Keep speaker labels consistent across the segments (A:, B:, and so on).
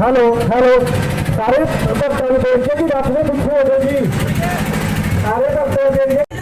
A: Hello hello. ਸਾਰੇ ਭਗਤਾਂ ਜੀ ਬੇਨਤੀ ਕਿ ਰੱਖ ਦੇ ਪਿੱਛੇ ਹੋ ਜਾਓ ਜੀ। ਸਾਰੇ ਭਗਤਾਂ ਨੂੰ ਬੇਨਤੀ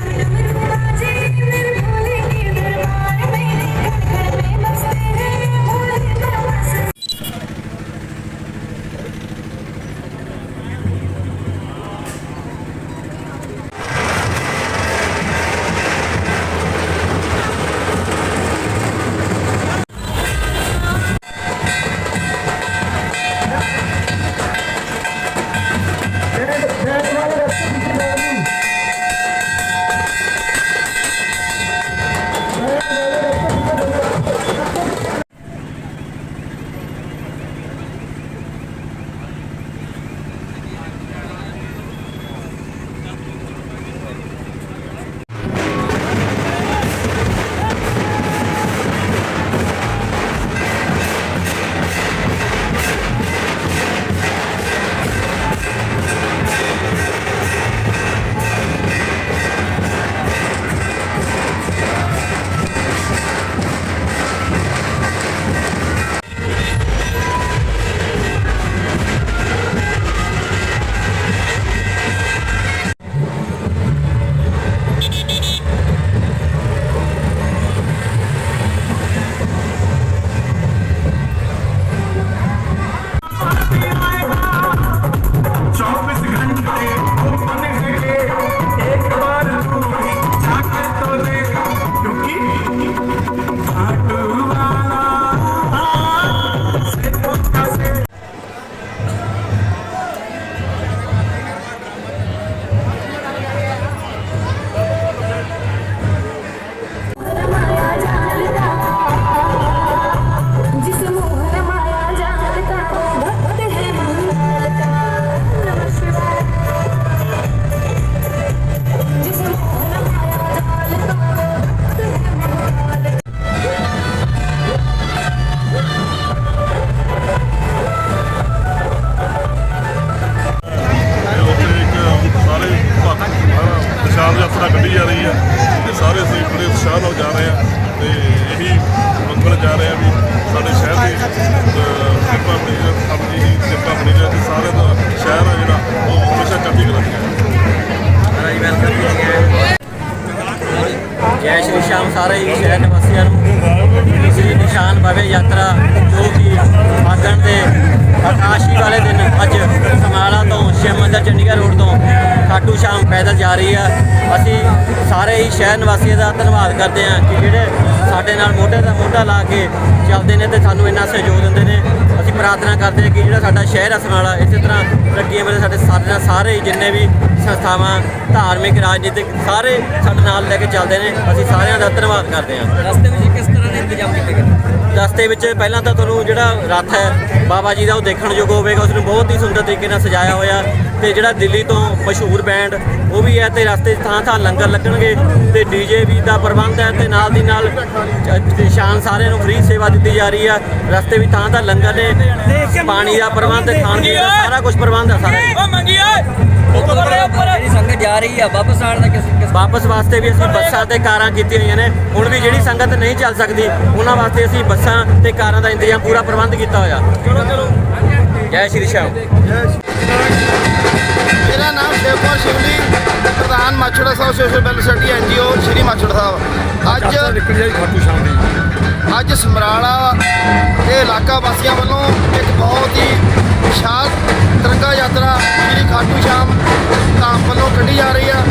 B: ਯਾਤਰਾ ਕੱਢੀ ਜਾ ਰਹੀ ਆ ਤੇ ਸਾਰੇ ਅਸੀਂ ਬੜੇ ਉਤਸ਼ਾਹ ਨਾਲ ਜਾ ਰਹੇ ਹਾਂ ਤੇ ਇਹੀ ਮੰਗਲ ਜਾ ਰਹੇ ਹਾਂ ਵੀ ਸਾਡੇ ਸ਼ਹਿਰ ਦੀ ਅਹ, ਕਿਰਪਾ ਬਣੀ ਰਹੇ ਦੀ ਹੀ ਕਿਰਪਾ ਬਣੀ ਰਹੇ ਤੇ ਸਾਰੇ ਦਾ ਸ਼ਹਿਰ ਆ ਜਿਹੜਾ ਉਹ ਹਮੇਸ਼ਾ ਚੜ੍ਹਦੀ ਕਲਾ 'ਚ
C: ਜੈ ਸ਼੍ਰੀ ਸ਼ਾਮ ਸਾਰੇ ਹੀ ਸ਼ਹਿਰ ਨਿਵਾਸੀਆਂ ਨੂੰ। ਸ੍ਰੀ ਨਿਸ਼ਾਨ ਬਾਵੇ ਯਾਤਰਾ ਜੋ ਕਿ ਸ਼ਾਮ ਪੈਦਲ ਜਾ ਰਹੀ ਆ। ਅਸੀਂ ਸਾਰੇ ਹੀ ਸ਼ਹਿਰ ਨਿਵਾਸੀਆਂ ਦਾ ਧੰਨਵਾਦ ਕਰਦੇ ਹਾਂ ਕਿ ਜਿਹੜੇ ਸਾਡੇ ਨਾਲ ਮੋਢੇ ਦਾ ਮੋਢਾ ਲਾ ਕੇ ਚੱਲਦੇ ਨੇ ਤੇ ਸਾਨੂੰ ਇੰਨਾ ਸਹਿਯੋਗ ਦਿੰਦੇ ਨੇ। ਅਸੀਂ ਪ੍ਰਾਰਥਨਾ ਕਰਦੇ ਹਾਂ ਕਿ ਜਿਹੜਾ ਸਾਡਾ ਸ਼ਹਿਰ ਆ ਸਮਾਲਾ ਇਸੇ ਤਰ੍ਹਾਂ ਤਰੱਕੀਆਂ ਵੇਲੇ ਸਾਡੇ ਸਾਡੇ ਸਾਰੇ ਹੀ ਜਿੰਨੇ ਵੀ ਸੰਸਥਾਵਾਂ, ਧਾਰਮਿਕ, ਰਾਜਨੀਤਿਕ, ਸਾਰੇ ਸਾਡੇ ਨਾਲ ਲੈ ਕੇ ਚੱਲਦੇ ਨੇ। ਅਸੀਂ ਸਾਰਿਆਂ ਦਾ ਧੰਨਵਾਦ ਕਰਦੇ ਹਾਂ।
D: ਰਸਤੇ ਵਿੱਚ ਕਿਸ ਤਰ੍ਹਾਂ ਇੰਤਜ਼ਾਮ ਕੀਤੇ ਗਏ।
C: ਰਸਤੇ ਵਿੱਚ ਪਹਿਲਾਂ ਤਾਂ ਤੁਹਾਨੂੰ ਜਿਹੜਾ ਰੱਥ ਹੈ ਬਾਬਾ ਜੀ ਦਾ ਉਹ ਦੇਖਣ ਯੋਗ ਹੋਵੇਗਾ ਉਸ ਨੂੰ ਬਹੁਤ ਹੀ ਸੁੰਦਰ ਤਰੀਕੇ ਨਾਲ ਸਜਾਇਆ ਹੋਇਆ ਤੇ ਜਿਹੜਾ ਦਿੱਲੀ ਤੋਂ ਮਸ਼ਹੂਰ ਬੈਂਡ ਉਹ ਵੀ ਹੈ ਤੇ ਰਸਤੇ 'ਚ ਥਾਂ ਥਾਂ ਲੰਗਰ ਲੱਗਣਗੇ ਤੇ ਡੀਜੇ ਵੀ ਦਾ ਪ੍ਰਬੰਧ ਹੈ ਤੇ ਨਾਲ ਦੀ ਨਾਲ ਸ਼ਾਨ ਸਾਰਿਆਂ ਨੂੰ ਫ੍ਰੀ ਸੇਵਾ ਦਿੱਤੀ ਜਾ ਰਹੀ ਹੈ। ਰਸਤੇ ਵੀ ਥਾਂ ਥਾਂ ਲੰਗਰ ਨੇ ਪਾਣੀ ਦਾ ਪ੍ਰਬੰਧ ਖਾਣ ਪੀਣ ਦਾ ਸਾਰਾ ਕੁਝ ਪ੍ਰਬੰਧ ਹੈ ਸਾਰਾ
D: ਜਿਹੜੀ ਸੰਗਤ ਜਾ ਰਹੀ ਆ ਵਾਪਸ ਆਉਣ ਦਾ ਕਿਸ ਕਿਸ
C: ਵਾਪਸ ਵਾਸਤੇ ਵੀ ਅਸੀਂ ਬੱਸਾਂ ਤੇ ਕਾਰਾਂ ਕੀਤੀਆਂ ਹੋਈਆਂ ਨੇ। ਹੁਣ ਵੀ ਜਿਹੜੀ ਸੰਗਤ ਨਹੀਂ ਚੱਲ ਸਕਦੀ ਉਹਨਾਂ ਵਾਸਤੇ ਅਸੀਂ ਬੱਸਾਂ ਤੇ ਕਾਰਾਂ ਦਾ ਇੰਤਜ਼ਾਮ ਪੂਰਾ ਪ੍ਰਬੰਧ ਕੀਤਾ ਹੋਇਆ। ਜੈ ਸ਼੍ਰੀ ਸ਼ਾਮ।
E: ਮੇਰਾ ਨਾਮ ਸ਼ੇਖਪੁਰ ਸ਼ਿਵਲੀ ਪ੍ਰਧਾਨ Machhrha Sahib social welfare NGO Shri Machhrha Sahib. ਅੱਜ
B: ਨਿਕਲ ਜਾਈ ਖਾਟੂ ਸ਼ਾਮ ਦੀ।
E: ਅੱਜ ਸਮਰਾਲਾ ਦੇ ਇਲਾਕਾ ਵਾਸੀਆਂ ਵੱਲੋਂ ਇੱਕ ਬਹੁਤ ਕੱਢੀ ਜਾ ਰਹੀ ਆ।